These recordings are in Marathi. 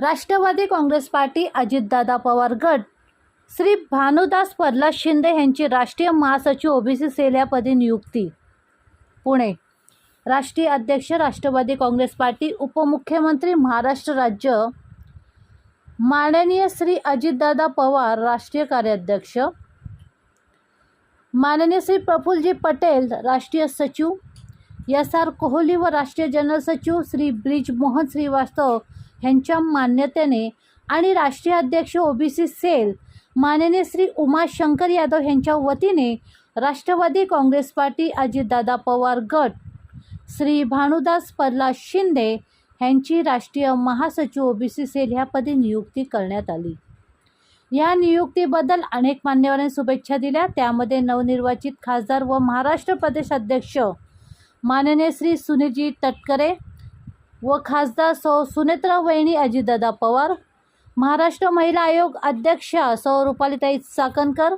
राष्ट्रवादी काँग्रेस पार्टी अजितदादा पवार गट. श्री भानुदास प्रल्हाद शिंदे यांची राष्ट्रीय महासचिव ओबीसी सेल या नियुक्ती. पुणे. राष्ट्रीय अध्यक्ष राष्ट्रवादी काँग्रेस पार्टी उपमुख्यमंत्री महाराष्ट्र राज्य. माननीय श्री अजितदादा पवार राष्ट्रीय कार्याध्यक्ष. माननीय श्री प्रफुल्लजी पटेल राष्ट्रीय सचिव. एस आर कोहली व राष्ट्रीय जनरल सचिव श्री ब्रिज मोहन श्रीवास्तव ह्यांच्या मान्यतेने आणि राष्ट्रीय अध्यक्ष ओबीसी सेल माननीय श्री उमा शंकर यादव यांच्या वतीने राष्ट्रवादी काँग्रेस पार्टी अजितदादा पवार गट श्री भानुदास परला शिंदे ह्यांची राष्ट्रीय महासचिव ओबीसी सेल ह्या पदी नियुक्ती करण्यात आली. या नियुक्तीबद्दल अनेक मान्यवरांनी शुभेच्छा दिल्या. त्यामध्ये नवनिर्वाचित खासदार व महाराष्ट्र प्रदेश अध्यक्ष माननीय श्री सुनीलजी तटकरे व खासदार सौ सुनेत्रा वहिनी अजितदादा पवार महाराष्ट्र महिला आयोग अध्यक्ष सौ रुपालीताई चाकणकर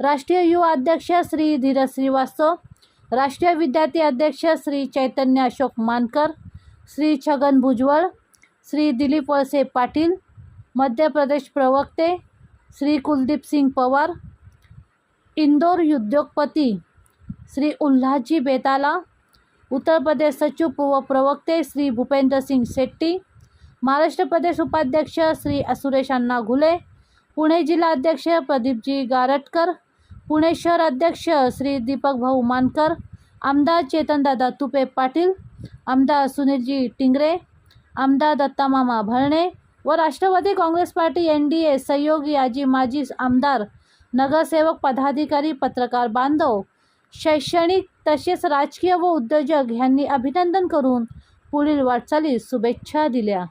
राष्ट्रीय युवा अध्यक्ष श्री धीरज श्रीवास्तव राष्ट्रीय विद्यार्थी अध्यक्ष श्री चैतन्य अशोक मानकर श्री छगन भुजबळ श्री दिलीप वळसे पाटील मध्य प्रदेश प्रवक्ते श्री कुलदीप सिंग पवार इंदोर उद्योगपती श्री उल्हाजी बेताला उत्तर प्रदेश सचिव व प्रवक्ते श्री भूपेंद्र सिंग शेट्टी महाराष्ट्र प्रदेश उपाध्यक्ष श्री सुरेश अण्णा घुले पुणे जिल्हा अध्यक्ष प्रदीपजी गारटकर पुणे शहर अध्यक्ष श्री दीपक भाऊ मानकर आमदार चेतनदादा तुपे पाटील आमदार सुनीलजी टिंगरे आमदार दत्तामामा भरणे व Rashtravadi Congress Party N D A सहयोगी आजी माजी आमदार नगरसेवक पदाधिकारी पत्रकार बांधव शैक्षणिक तसेच राजकीय व उद्योजक ह्यांनी अभिनंदन करून पुढील वाटचालीस शुभेच्छा दिल्या.